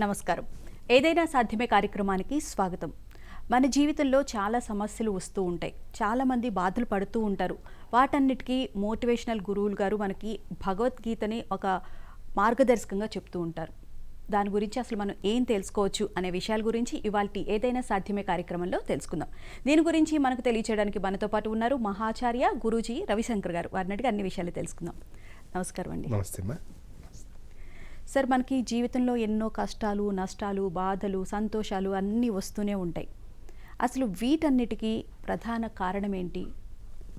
నమస్కారం. ఏదైనా సాధ్యమే కార్యక్రమానికి స్వాగతం. మన జీవితంలో చాలా సమస్యలు వస్తూ ఉంటాయి. చాలామంది బాధలు పడుతూ ఉంటారు. వాటన్నిటికీ మోటివేషనల్ గురువులు గారు మనకి భగవద్గీతని ఒక మార్గదర్శకంగా చెప్తూ ఉంటారు. దాని గురించి అసలు మనం ఏం తెలుసుకోవచ్చు అనే విషయాల గురించి ఇవాళ ఏదైనా సాధ్యమే కార్యక్రమంలో తెలుసుకుందాం. దీని గురించి మనకు తెలియచేయడానికి మనతో పాటు ఉన్నారు మహాచార్య గురూజీ రవిశంకర్ గారు. వారిని అన్ని విషయాలు తెలుసుకుందాం. నమస్కారం అండి నమస్తే సార్ మనకి జీవితంలో ఎన్నో కష్టాలు నష్టాలు బాధలు సంతోషాలు అన్నీ వస్తూనే ఉంటాయి. అసలు వీటన్నిటికీ ప్రధాన కారణం ఏంటి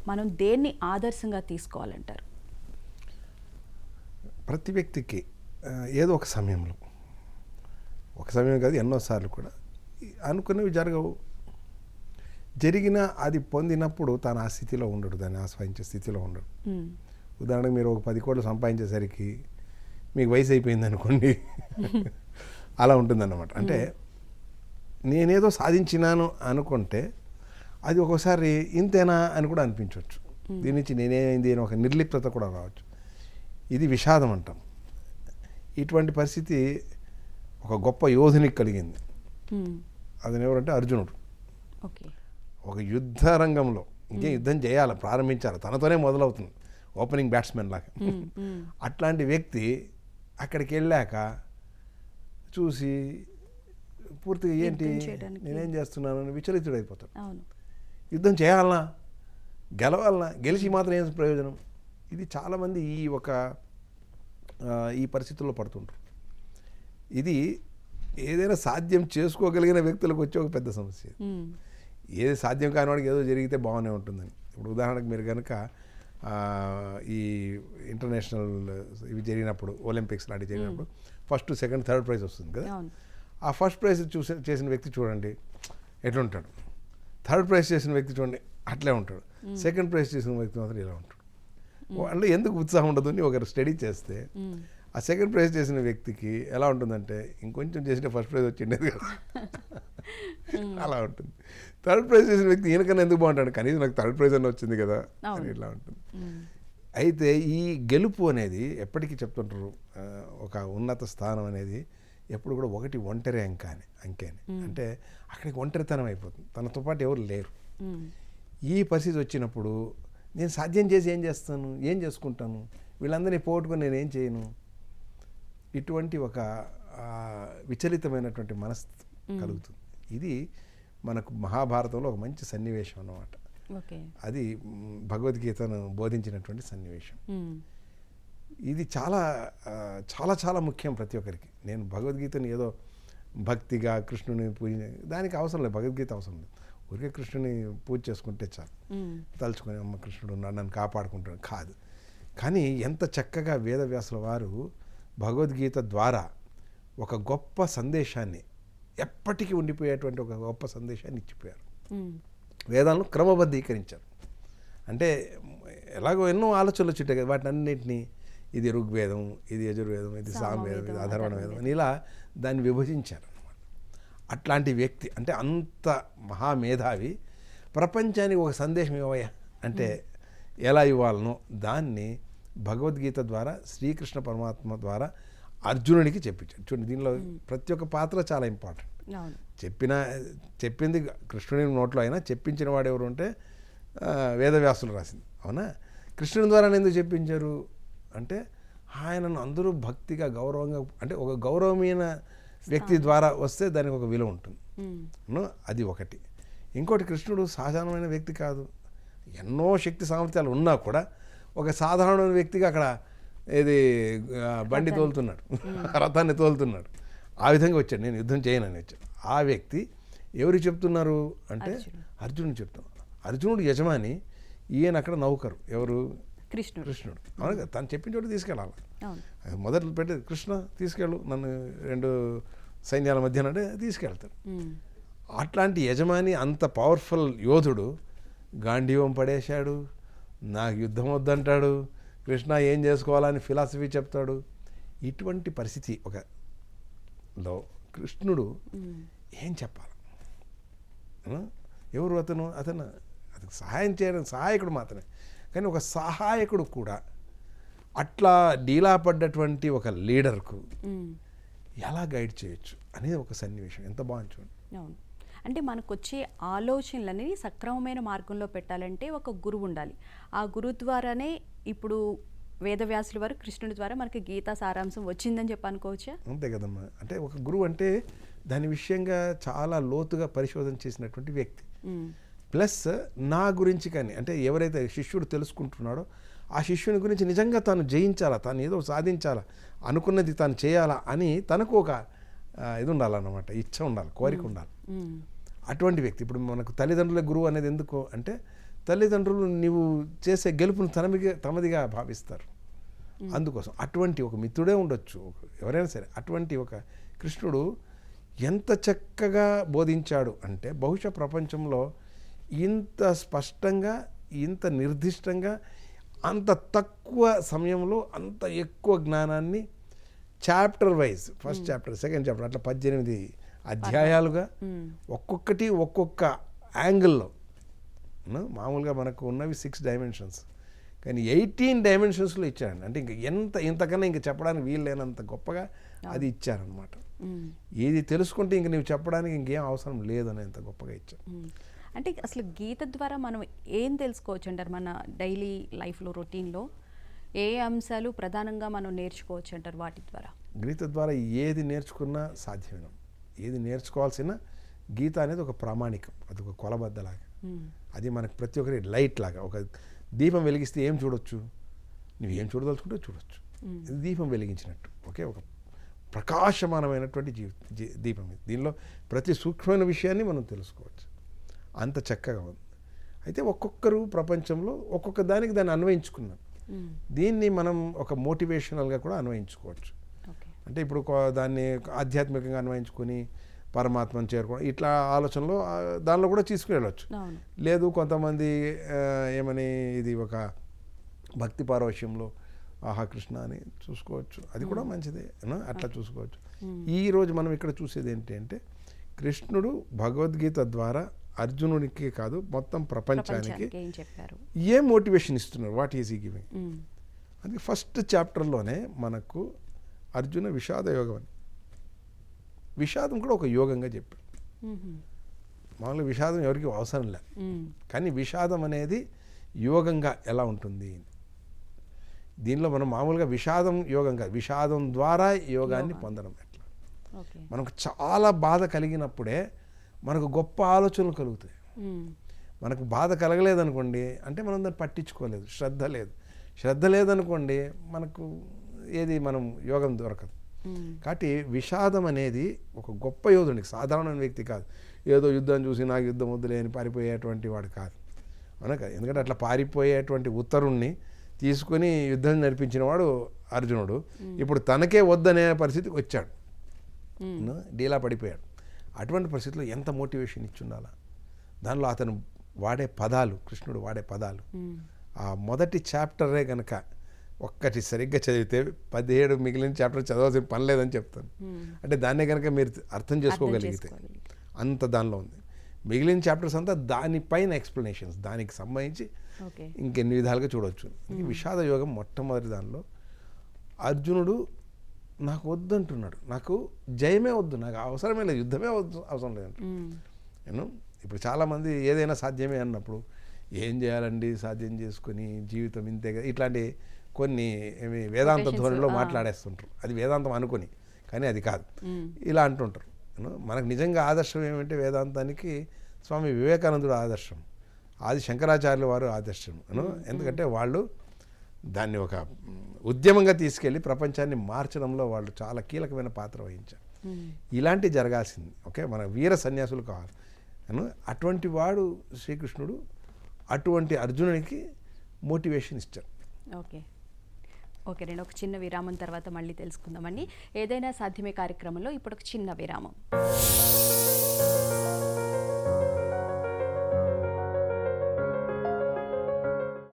మనం దేన్ని ఆదర్శంగా తీసుకోవాలంటారు? ప్రతి వ్యక్తికి ఏదో ఒక సమయంలో ఒక సమయం కాదు ఎన్నోసార్లు కూడా అనుకున్నవి జరగవు. జరిగిన అది పొందినప్పుడు తాను ఆ స్థితిలో ఉండడు దాన్ని ఆస్వాదించే స్థితిలో ఉండడు. ఉదాహరణకు మీరు ఒక పది కోట్లు సంపాదించేసరికి మీకు వయసు అయిపోయింది అనుకోండి అలా ఉంటుందన్నమాట. అంటే నేనేదో సాధించినాను అనుకుంటే అది ఒక్కోసారి ఇంతేనా అని కూడా అనిపించవచ్చు. దీని నుంచి నేనేమైంది అని ఒక నిర్లిప్తత కూడా రావచ్చు. ఇది విషాదం అంటాం. ఇటువంటి పరిస్థితి ఒక గొప్ప యోధునికి కలిగింది. అతను ఎవరంటే అర్జునుడు. ఒక యుద్ధ రంగంలో ఇంకే యుద్ధం చేయాలి ప్రారంభించాలి తనతోనే మొదలవుతుంది. ఓపెనింగ్ బ్యాట్స్మెన్ లాగా. అట్లాంటి వ్యక్తి అక్కడికి వెళ్ళాక చూసి పూర్తిగా ఏంటి. నేనేం చేస్తున్నాను అని విచలితుడైపోతాడు యుద్ధం చేయాలనా? గెలవాలనా? గెలిచి మాత్రం ఏం ప్రయోజనం? ఇది చాలామంది ఈ ఒక ఈ పరిస్థితుల్లో పడుతుంటారు ఇది ఏదైనా సాధ్యం చేసుకోగలిగిన వ్యక్తులకు వచ్చే ఒక పెద్ద సమస్య. ఏది సాధ్యం కాని వాడికి ఏదో జరిగితే బాగానే ఉంటుందని. ఇప్పుడు ఉదాహరణకు మీరు కనుక ఈ ఇంటర్నేషనల్ ఇవి జరిగినప్పుడు ఒలింపిక్స్ లాంటివి జరిగినప్పుడు ఫస్ట్ సెకండ్ థర్డ్ ప్రైజ్ వస్తుంది కదా. ఆ ఫస్ట్ ప్రైజ్ చూసి చేసిన వ్యక్తి చూడండి ఎట్లుంటాడు? థర్డ్ ప్రైజ్ చేసిన వ్యక్తి చూడండి అట్లే ఉంటాడు. సెకండ్ ప్రైజ్ చేసిన వ్యక్తి మాత్రం ఇలా ఉంటాడు. వాళ్ళు ఎందుకు ఉత్సాహం ఉండదు అని ఒకరు స్టడీ చేస్తే. ఆ సెకండ్ ప్రైజ్ చేసిన వ్యక్తికి ఎలా ఉంటుందంటే ఇంకొంచెం చేసిన ఫస్ట్ ప్రైజ్ వచ్చిండేది కదా. అలా ఉంటుంది. థర్డ్ ప్రైజ్ చేసిన వ్యక్తి ఈయనకన్నా ఎందుకు బాగుంటాడు? కనీసం నాకు థర్డ్ ప్రైజ్ అన్న వచ్చింది కదా అని. ఇలా ఉంటుంది. మ్మ్. అయితే ఈ గెలుపు అనేది ఎప్పటికీ చెప్తుంటారు ఒక ఉన్నత స్థానం అనేది ఎప్పుడు కూడా ఒకటి ఒంటరి అంక అని అంకే అని అంటే అక్కడికి ఒంటరితనం అయిపోతుంది. తనతో పాటు ఎవరు లేరు. ఈ పరిస్థితి వచ్చినప్పుడు నేను సాధ్యం చేసి ఏం చేస్తాను? ఏం చేసుకుంటాను? వీళ్ళందరినీ పోగొట్టుకొని నేను ఏం చేయను? ఇటువంటి ఒక విచలితమైనటువంటి మనస్తత్వం కలుగుతుంది. ఇది మనకు మహాభారతంలో ఒక మంచి సన్నివేశం అన్నమాట. అది భగవద్గీతను బోధించినటువంటి సన్నివేశం. ఇది చాలా చాలా చాలా ముఖ్యం ప్రతి ఒక్కరికి. నేను భగవద్గీతని ఏదో భక్తిగా కృష్ణుని పూజ దానికి అవసరం లేదు భగవద్గీత అవసరం లేదు. ఊరికే కృష్ణుని పూజ చేసుకుంటే చాలు. తలుచుకొని అమ్మ కృష్ణుడు నన్ను కాపాడుకుంటాడు కాదు. కానీ ఎంత చక్కగా వేదవ్యాసుల వారు భగవద్గీత ద్వారా ఒక గొప్ప సందేశాన్ని ఎప్పటికీ ఉండిపోయేటువంటి ఒక గొప్ప సందేశాన్ని ఇచ్చిపోయారు. వేదాలను క్రమబద్ధీకరించారు. అంటే ఎలాగో ఎన్నో ఆలోచనలు వచ్చుంటాయి కదా వాటిని అన్నింటినీ ఇది ఋగ్వేదం ఇది యజుర్వేదం ఇది సామవేదం ఇది అధర్వణ వేదం అని ఇలా దాన్ని విభజించారు అన్నమాట అట్లాంటి వ్యక్తి అంటే అంత మహామేధావి ప్రపంచానికి ఒక సందేశం ఇవ్వయా అంటే ఎలా ఇవ్వాలనో దాన్ని భగవద్గీత ద్వారా శ్రీకృష్ణ పరమాత్మ ద్వారా అర్జునుడికి చెప్పించాడు చూడండి దీనిలో ప్రతి ఒక్క పాత్ర చాలా ఇంపార్టెంట్. చెప్పిన చెప్పింది కృష్ణుని నోట్లో అయినా చెప్పించిన వాడు ఎవరు అంటే వేదవ్యాసులు రాసింది. అవునా? కృష్ణుని ద్వారా ఎందుకు చెప్పించారు? అంటే ఆయనను అందరూ భక్తిగా గౌరవంగా అంటే ఒక గౌరవమైన వ్యక్తి ద్వారా వస్తే దానికి ఒక విలువ ఉంటుంది? అది ఒకటి. ఇంకోటి కృష్ణుడు సాధారణమైన వ్యక్తి కాదు. ఎన్నో శక్తి సామర్థ్యాలు ఉన్నా కూడా ఒక సాధారణమైన వ్యక్తిగా అక్కడ ఏది ఆ, బండి తోలుతున్నాడు. రథాన్ని తోలుతున్నాడు. ఆ విధంగా వచ్చాడు. నేను యుద్ధం చేయనని వచ్చాడు. ఆ వ్యక్తి ఎవరు చెప్తున్నారు అంటే అర్జునుడు. చెప్తాం. అర్జునుడు యజమాని ఈయన అక్కడ నౌకరు. ఎవరు? కృష్ణుడు. కృష్ణుడు. అవును తను చెప్పిన చోట తీసుకెళ్ళాలి. అవును. అది మొదటి పెట్టి కృష్ణ తీసుకెళ్ళు. నన్ను రెండు సైన్యాల మధ్యన అంటే తీసుకెళ్తాడు. అట్లాంటి యజమాని అంత పవర్ఫుల్ యోధుడు గాంధీవం పడేశాడు నాకు యుద్ధం వద్దంటాడు కృష్ణ ఏం చేసుకోవాలని ఫిలాసఫీ చెప్తాడు? ఇటువంటి పరిస్థితి ఒక లో కృష్ణుడు. ఏం చెప్పాలి? ఎవరు అతను? అతను అతనికి సహాయం చేయడం సహాయకుడు మాత్రమే. కానీ ఒక సహాయకుడు కూడా అట్లా డీలా పడ్డటువంటి ఒక లీడర్కు. ఎలా గైడ్ చేయొచ్చు అనేది ఒక సన్నివేశం. ఎంత బాగుంది చూడండి. అంటే మనకు వచ్చే ఆలోచనలని సక్రమమైన మార్గంలో పెట్టాలంటే ఒక గురువు ఉండాలి. ఆ గురువు ద్వారానే ఇప్పుడు వేదవ్యాసుల వారు కృష్ణుడి ద్వారా మనకి గీతా సారాంశం వచ్చిందని చెప్పి అనుకోవచ్చా అంతే కదమ్మా. అంటే ఒక గురువు అంటే దాని విషయంగా చాలా లోతుగా పరిశోధన చేసినటువంటి వ్యక్తి. ప్లస్ నా గురించి కానీ అంటే ఎవరైతే శిష్యుడు తెలుసుకుంటున్నాడో ఆ శిష్యుని గురించి నిజంగా తాను జయించాలా తాను ఏదో సాధించాలా అనుకున్నది తాను చేయాలా అని తనకు ఒక ఇది ఉండాలన్నమాట. ఇచ్చ ఉండాలి కోరిక ఉండాలి. అటువంటి వ్యక్తి. ఇప్పుడు మనకు తల్లిదండ్రుల గురువు అనేది ఎందుకు అంటే తల్లిదండ్రులు నీవు చేసే గెలుపును తనమిగా తమదిగా భావిస్తారు. అందుకోసం అటువంటి ఒక మిత్రుడే ఉండొచ్చు. ఎవరైనా సరే అటువంటి ఒక కృష్ణుడు ఎంత చక్కగా బోధించాడు అంటే బహుశా ప్రపంచంలో ఇంత స్పష్టంగా ఇంత నిర్దిష్టంగా అంత తక్కువ సమయంలో అంత ఎక్కువ జ్ఞానాన్ని chapter wise first chapter second chapter అట్లా పద్దెనిమిది అధ్యాయాలుగా ఒక్కొక్కటి ఒక్కొక్క యాంగిల్లో మామూలుగా మనకు ఉన్నవి సిక్స్ డైమెన్షన్స్ కానీ ఎయిటీన్ డైమెన్షన్స్లో ఇచ్చారండి అంటే ఇంకా ఎంత ఇంతకన్నా ఇంకా చెప్పడానికి వీలు లేనంత గొప్పగా అది ఇచ్చారనమాట ఇది తెలుసుకుంటే ఇంక నీవు చెప్పడానికి ఇంకేం అవసరం లేదని ఎంత గొప్పగా ఇచ్చారు ఉమ్. అంటే అసలు గీత ద్వారా మనం ఏం తెలుసుకోవచ్చు అంటారు? మన డైలీ లైఫ్లో రొటీన్లో ఏ అంశాలు ప్రధానంగా మనం నేర్చుకోవచ్చు అంటారు వాటి ద్వారా? గీత ద్వారా ఏది నేర్చుకున్నా సాధ్యమే ఏది నేర్చుకోవాల్సిన గీత అనేది ఒక ప్రామాణికం అది ఒక కొలబద్దలాగా. అది మనకు ప్రతి ఒక్కరి లైట్ లాగా ఒక దీపం వెలిగిస్తే ఏం చూడొచ్చు? నువ్వు ఏం చూడదలుచుకుంటే చూడొచ్చు. ఇది దీపం వెలిగించినట్టు ఓకే? ఒక ప్రకాశమానమైనటువంటి జీ జీ- దీపం ఇది. దీనిలో ప్రతి సూక్ష్మమైన విషయాన్ని మనం తెలుసుకోవచ్చు. అంత చక్కగా ఉంది. అయితే ఒక్కొక్కరు ప్రపంచంలో ఒక్కొక్క దానికి దాన్ని అన్వయించుకున్నారు. దీన్ని మనం ఒక మోటివేషనల్గా కూడా అన్వయించుకోవచ్చు. అంటే ఇప్పుడు దాన్ని ఆధ్యాత్మికంగా అన్వయించుకొని పరమాత్మను చేరుకోవడం ఇట్లా ఆలోచనలో దానిలో కూడా అవును. లేదు కొంతమంది ఏమని ఇది ఒక భక్తి పారవశ్యంలో ఆహా కృష్ణ అని చూసుకోవచ్చు. అది కూడా మంచిదే? అట్లా చూసుకోవచ్చు. ఈ రోజు మనం ఇక్కడ చూసేది ఏంటి అంటే కృష్ణుడు భగవద్గీత ద్వారా అర్జునుడికి కాదు మొత్తం ప్రపంచానికి ఏం మోటివేషన్ ఇస్తున్నారు వాట్ ఈజ్ ఈ గివింగ్ అందుకే ఫస్ట్ చాప్టర్లోనే మనకు అర్జున విషాద యోగం అని. విషాదం కూడా ఒక యోగంగా చెప్పాడు. మామూలుగా విషాదం ఎవరికి అవసరం లేదు. కానీ విషాదం అనేది యోగంగా ఎలా ఉంటుంది? దీనిలో మనం మామూలుగా విషాదం యోగం కాదు. విషాదం ద్వారా యోగాన్ని యోగా. పొందడం ఎట్లా? మనకు చాలా బాధ కలిగినప్పుడే మనకు గొప్ప ఆలోచనలు కలుగుతాయి. మనకు బాధ కలగలేదనుకోండి అంటే మనం దాన్ని పట్టించుకోలేదు. శ్రద్ధ లేదు. శ్రద్ధ లేదనుకోండి మనకు ఏది మనం యోగం దొరకదు. కాబట్టి విషాదం అనేది ఒక గొప్ప యోధునికి సాధారణమైన వ్యక్తి కాదు. ఏదో యుద్ధం చూసి నాకు యుద్ధం వద్దులే అని పారిపోయేటువంటి వాడు కాదు. అవునా కదా? ఎందుకంటే అట్లా పారిపోయేటువంటి ఉత్తరుణ్ణి తీసుకుని యుద్ధం నడిపించిన వాడు అర్జునుడు. ఇప్పుడు తనకే వద్దనే పరిస్థితికి వచ్చాడు? డీలా పడిపోయాడు. అటువంటి పరిస్థితిలో ఎంత మోటివేషన్ ఇచ్చుండాలా? దానిలో అతను వాడే పదాలు కృష్ణుడు వాడే పదాలు. ఆ మొదటి చాప్టరే కనుక ఒక్కటి సరిగ్గా చదివితే పదిహేడు మిగిలిన చాప్టర్ చదవాల్సిన పని లేదని చెప్తాను ఉమ్. అంటే దాన్నే కనుక మీరు అర్థం చేసుకోగలిగితే. అంత దానిలో ఉంది. మిగిలిన చాప్టర్స్ అంతా దానిపైన ఎక్స్ప్లెనేషన్స్ దానికి సంబంధించి ఇంకెన్ని విధాలుగా చూడవచ్చు ఈ విషాద యోగం మొట్టమొదటి దానిలో అర్జునుడు నాకు వద్దంటున్నాడు. నాకు జయమే వద్దు నాకు అవసరమే లేదు యుద్ధమే వద్దు అవసరం లేదంట ఉమ్, నేను ఇప్పుడు చాలామంది ఏదైనా సాధ్యమే అన్నప్పుడు ఏం చేయాలండి? సాధ్యం చేసుకొని జీవితం ఇంతే కదా? ఇట్లాంటి కొన్ని ఏమి వేదాంత ధోరణిలో. మాట్లాడేస్తుంటారు. అది వేదాంతం అనుకొని కానీ అది కాదు. ఇలా అంటుంటారు. మనకు నిజంగా ఆదర్శం ఏమంటే వేదాంతానికి స్వామి వివేకానందుడు ఆదర్శం. ఆది శంకరాచార్యుల వారు ఆదర్శం. ఎందుకంటే వాళ్ళు దాన్ని ఒక ఉద్యమంగా తీసుకెళ్ళి ప్రపంచాన్ని మార్చడంలో వాళ్ళు చాలా కీలకమైన పాత్ర వహించారు. ఇలాంటి జరగాల్సింది. ఓకే? మన వీర సన్యాసులు కావాలి. అటువంటి వాడు శ్రీకృష్ణుడు అటువంటి అర్జునునికి మోటివేషన్ ఇచ్చారు. ఓకే. ఓకే నేను ఒక చిన్న విరామం తర్వాత మళ్ళీ తెలుసుకుందామండి. ఏదైనా సాధ్యమే కార్యక్రమంలో ఇప్పుడు ఒక చిన్న విరామం.